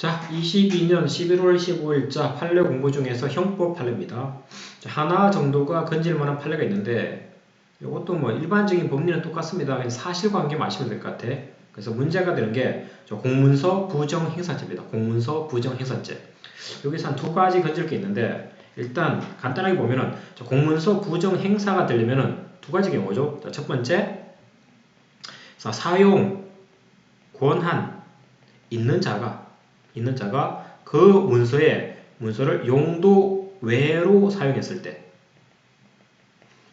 자, 22년 11월 15일자 판례 공부 중에서 형법 판례입니다. 자, 하나 정도가 건질 만한 판례가 있는데 이것도 뭐 일반적인 법리는 똑같습니다. 그냥 사실관계만 아시면 될 것 같아. 그래서 문제가 되는 게저 공문서 부정 행사죄입니다. 공문서 부정 행사죄. 여기서 한 두 가지 건질 게 있는데 일단 간단하게 보면은 저 공문서 부정 행사가 되려면은 두 가지 경우죠. 자, 첫 번째 자, 사용 권한 있는 자가 있는 자가 그 문서에 문서를 용도 외로 사용했을 때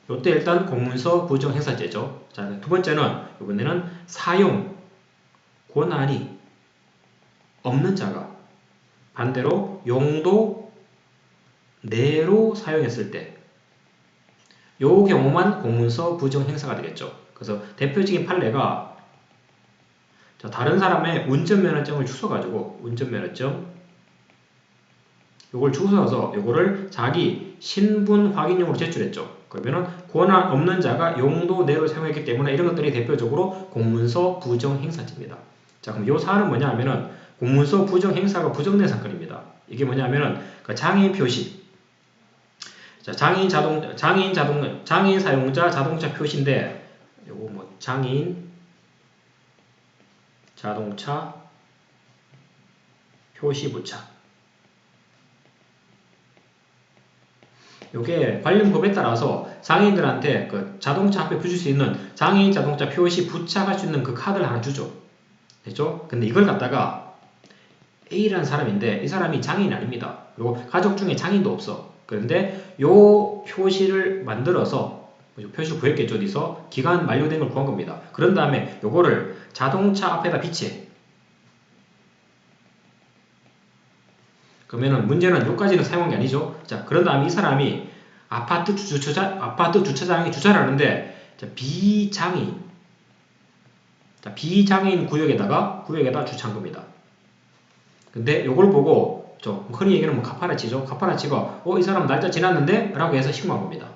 이때 일단 공문서 부정 행사죄죠. 자, 두 번째는 이번에는 사용 권한이 없는 자가 반대로 용도 내로 사용했을 때 요 경우만 공문서 부정 행사가 되겠죠. 그래서 대표적인 판례가 자, 다른 사람의 운전면허증을 주워가지고 운전면허증 요걸 주워서 요거를 자기 신분 확인용으로 제출했죠. 그러면은 권한 없는 자가 용도 내로 사용했기 때문에 이런 것들이 대표적으로 공문서 부정 행사죄입니다. 자, 그럼 요 사안은 뭐냐 하면은 공문서 부정 행사가 부정된 사건입니다. 이게 뭐냐 하면은 그 장애인 표시 자, 장애인 자동 장애인 자동 장애인 사용자 자동차 표시인데 요거 뭐 장애인 자동차 표시 부착. 요게 관련 법에 따라서 장애인들한테 그 자동차 앞에 붙일 수 있는 장애인 자동차 표시 부착할 수 있는 그 카드를 하나 주죠. 됐죠? 근데 이걸 갖다가 A라는 사람인데 이 사람이 장애인이 아닙니다. 그리고 가족 중에 장애인도 없어. 그런데 요 표시를 만들어서 표시를 구했겠죠 어디서 기간 만료된 걸 구한 겁니다. 그런 다음에 요거를 자동차 앞에다 비치해. 그러면은 문제는 여기까지는 사용한 게 아니죠. 자, 그런 다음에 이 사람이 아파트 주차장, 아파트 주차장에 주차를 하는데, 자, 비장애인. 자, 비장애인 구역에다가, 구역에다 주차한 겁니다. 근데 요걸 보고, 저, 흔히 얘기하는 뭐 카파라치죠. 카파라치가, 어, 이 사람 날짜 지났는데? 라고 해서 신고한 겁니다.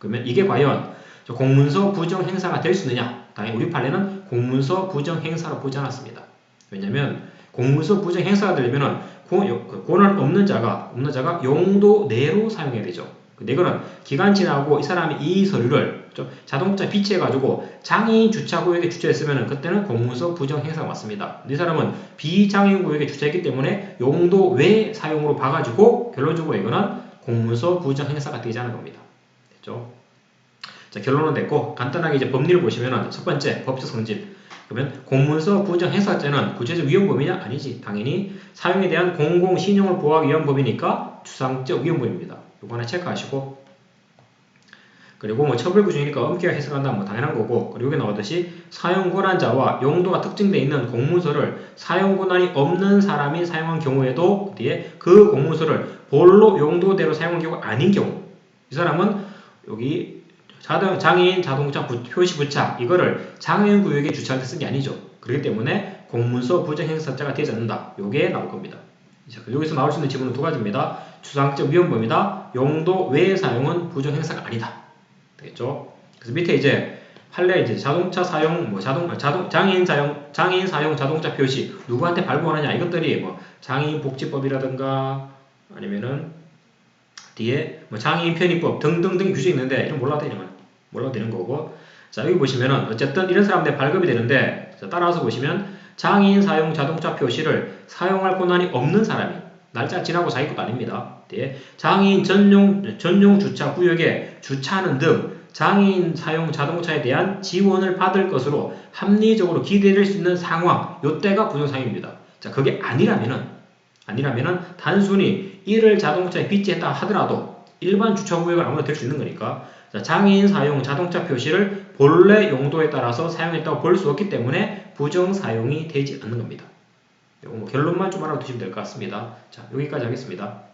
그러면 이게 과연 공문서 부정 행사가 될 수 있느냐? 당연히 우리 판례는 공문서 부정 행사로 보지 않았습니다. 왜냐면 공문서 부정 행사가 되려면은 그 권한 없는 자가 없는 자가 용도 내로 사용해야 되죠. 근데 이거는 기간 지나고 이 사람이 이 서류를 자동차 비치해 가지고 장애인 주차 구역에 주차했으면 그때는 공문서 부정 행사가 맞습니다. 이 사람은 비장애인 구역에 주차했기 때문에 용도 외 사용으로 봐가지고 결론적으로 이거는 공문서 부정 행사가 되지 않은 겁니다. 됐죠? 자, 결론은 됐고 간단하게 이제 법리를 보시면은 첫 번째 법적 성질 그러면 공문서 부정 행사죄는 구체적 위헌범이냐? 아니지. 당연히 사용에 대한 공공 신용을 보호하기 위한 법이니까 추상적 위헌범입니다. 요거 하나 체크하시고 그리고 뭐 처벌 규정이니까 엄격하게 해석한다 뭐 당연한 거고 그리고 여기 나오듯이 사용 권한자와 용도가 특정되어 있는 공문서를 사용 권한이 없는 사람이 사용한 경우에도 뒤에 그 공문서를 본로 용도대로 사용한 경우가 아닌 경우 이 사람은 여기 자동, 장애인 자동차 부, 표시 부착 이거를 장애인 구역에 주차할 때 쓴 게 아니죠. 그렇기 때문에 공문서 부정행사자가 되지 않는다. 요게 나올 겁니다. 자, 여기서 나올 수 있는 지문은 두 가지입니다. 추상적 위헌범이다. 용도 외의 사용은 부정행사가 아니다. 되겠죠? 그래서 밑에 이제 판례 이제 자동차 사용 뭐 자동 자동 장애인 사용 장애인 사용 자동차 표시 누구한테 발부하느냐 이것들이 뭐 장애인 복지법이라든가 아니면은 뒤에 뭐 장애인 편의법 등등등 규정이 있는데 이런 몰라도 되는 거예요. 몰라도 되는 거고 자 여기 보시면은 어쨌든 이런 사람들 발급이 되는데 자, 따라서 보시면 장애인 사용 자동차 표시를 사용할 권한이 없는 사람이 날짜 지나고 자기 것도 아닙니다. 뒤에 장애인 전용 전용 주차 구역에 주차하는 등 장애인 사용 자동차에 대한 지원을 받을 것으로 합리적으로 기대될 수 있는 상황 요때가 부정상입니다. 자 그게 아니라면은 아니라면은 단순히 이를 자동차에 빗지했다 하더라도 일반 주차구역은 아무나 될 수 있는 거니까 장애인 사용 자동차 표시를 본래 용도에 따라서 사용했다고 볼 수 없기 때문에 부정 사용이 되지 않는 겁니다. 뭐 결론만 좀 알아두시면 될 것 같습니다. 자 여기까지 하겠습니다.